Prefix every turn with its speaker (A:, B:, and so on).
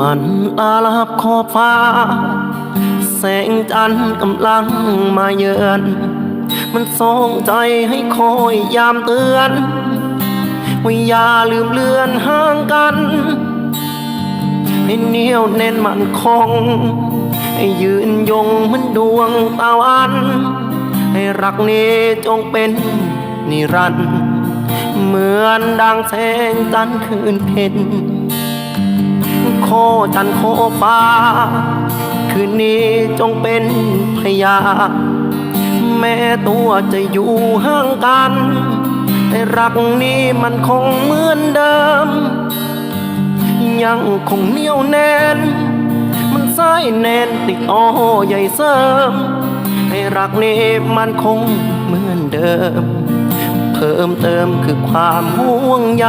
A: หันตาลับขอบฟ้า แสงจันทร์กำลังมาเยือน มันส่งใจให้คอยยามเตือนว่าอย่าลืมเลือนห่างกันให้เหนียวแน่นมันคง ให้ยืนยงเหมันดวงตะวัน ให้รักนี้จงเป็นนิรันดร์เหมือนดังแสงจันทร์คืนเพ็ญ จันโคฟ้า คืนนี้จงเป็นพยา แม้ตัวจะอยู่ห่างกัน แต่รักนี้มันคงเหมือนเดิม ยังคงเหนียวแน่น มันสายแน่นติดอ้อใหญ่เสริม ให้รักนี้มันคงเหมือนเดิม เพิ่มเติมคือความห่วงใย